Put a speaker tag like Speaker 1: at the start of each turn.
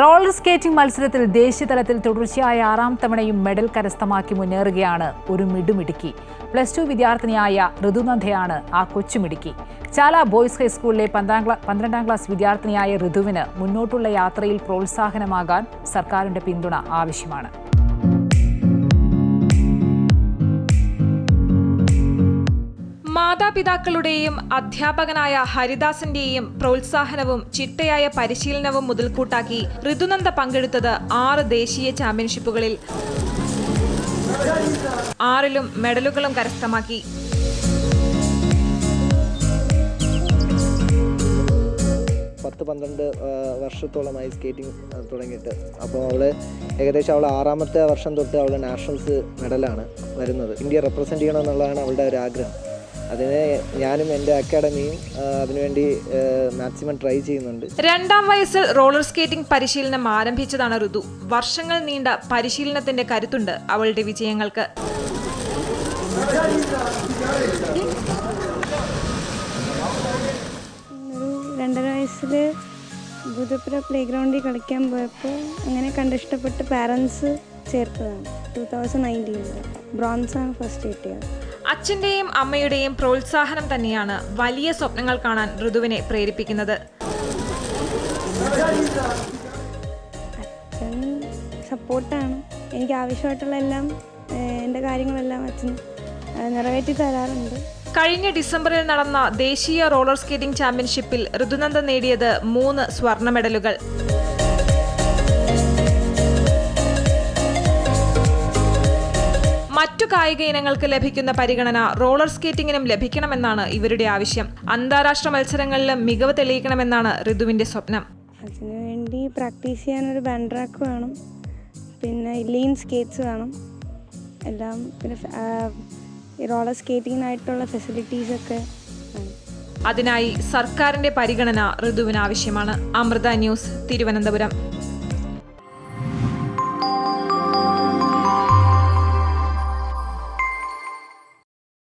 Speaker 1: Roller skating മത്സരത്തിൽ ദേശീയതലത്തിൽ തുടർച്ചയായ ആറാം തവണയും മെഡൽ കരസ്ഥമാക്കി മുന്നേറുകയാണ് ഒരു മിടുമിടുക്കി. പ്ലസ് ടു വിദ്യാർത്ഥിനിയായ ഋതുനന്ദയാണ് ആ കൊച്ചുമിടുക്കി ചാല ബോയ്സ് ഹൈസ്കൂളിലെ പന്ത്രണ്ടാം ക്ലാ പന്ത്രണ്ടാം ക്ലാസ് വിദ്യാർത്ഥിനിയായ ഋതുവിന് മുന്നോട്ടുള്ള യാത്രയിൽ പ്രോത്സാഹനമാകാൻ സർക്കാരിന്റെ പിന്തുണ ആവശ്യമാണ്.
Speaker 2: മാതാപിതാക്കളുടെയും അധ്യാപകനായ ഹരിദാസന്റെയും പ്രോത്സാഹനവും ചിട്ടയായ പരിശീലനവും മുതൽക്കൂട്ടാക്കി ഋതുനന്ദ പങ്കെടുത്തത് ആറ് ദേശീയ ചാമ്പ്യൻഷിപ്പുകളിൽ. ആറിലും മെഡലുകളും കരസ്ഥമാക്കി.
Speaker 3: പത്ത് പന്ത്രണ്ട് വർഷത്തോളമായി സ്കേറ്റിംഗ് തുടങ്ങിയിട്ട്. അപ്പോൾ അവൾ ഏകദേശം അവൾ ആറാമത്തെ വർഷം തൊട്ട് അവൾ നാഷണൽസ് മെഡലാണ് വരുന്നത്. ഇന്ത്യ റെപ്രസെന്റ് ചെയ്യണമെന്നുള്ളതാണ് അവളുടെ ഒരു ആഗ്രഹം. അതിന് ഞാനും എന്റെ അക്കാഡമിയും അതിനുവേണ്ടി മാക്സിമം ട്രൈ ചെയ്യുന്നുണ്ട്.
Speaker 2: രണ്ടാം വയസ്സിൽ റോളർ സ്കേറ്റിംഗ് പരിശീലനം ആരംഭിച്ചതാണ് ഋതു. വർഷങ്ങൾ നീണ്ട പരിശീലനത്തിന്റെ കരുത്തുണ്ട് അവളുടെ വിജയങ്ങൾക്ക്.
Speaker 4: രണ്ടര വയസ്സിൽ ബുധപ്പുര പ്ലേ ഗ്രൗണ്ടിൽ കളിക്കാൻ പോയപ്പോൾ അങ്ങനെ കണ്ടിഷ്ടപ്പെട്ട് പാരൻസ് ചേർത്തതാണ്. ടു തൗസൻഡ് നയന്റീനിൽ ബ്രോൺസാണ് ഫസ്റ്റ് കിട്ടിയത്.
Speaker 2: അച്ഛന്റെയും അമ്മയുടെയും പ്രോത്സാഹനം തന്നെയാണ് വലിയ സ്വപ്നങ്ങൾ കാണാൻ ഋതുവിനെ പ്രേരിപ്പിക്കുന്നത്.
Speaker 4: അച്ഛൻ സപ്പോർട്ടാണ്. എനിക്ക് ആവശ്യമായിട്ടുള്ള എല്ലാം എന്റെ കാര്യങ്ങളെല്ലാം അച്ഛൻ നിറവേറ്റി തരാറുണ്ട്.
Speaker 2: കഴിഞ്ഞ ഡിസംബറിൽ നടന്ന ദേശീയ റോളർ സ്കേറ്റിംഗ് ചാമ്പ്യൻഷിപ്പിൽ ഋതുനന്ദ നേടിയത് മൂന്ന് സ്വർണ മെഡലുകൾ. മറ്റു കായിക ഇനങ്ങൾക്ക് ലഭിക്കുന്ന പരിഗണന റോളർ സ്കേറ്റിംഗിനും ലഭിക്കണമെന്നാണ് ഇവരുടെ ആവശ്യം. അന്താരാഷ്ട്ര മത്സരങ്ങളിൽ മികവ് തെളിയിക്കണമെന്നാണ് ഋതുവിന്റെ സ്വപ്നം.
Speaker 4: അതിനുവേണ്ടി പ്രാക്ടീസ് ചെയ്യാൻ ഒരു ട്രാക്ക് വേണം. പിന്നെ ലീൻ സ്കേറ്റ്സ് വേണം. എല്ലാം പിന്നെ റോളർ സ്കേറ്റിങ്ങിനായിട്ടുള്ള ഫെസിലിറ്റീസൊക്കെ ഒക്കെ
Speaker 2: അതിനായി സർക്കാരിന്റെ പരിഗണന ഋതുവിന് ആവശ്യമാണ്. അമൃത ന്യൂസ് തിരുവനന്തപുരം.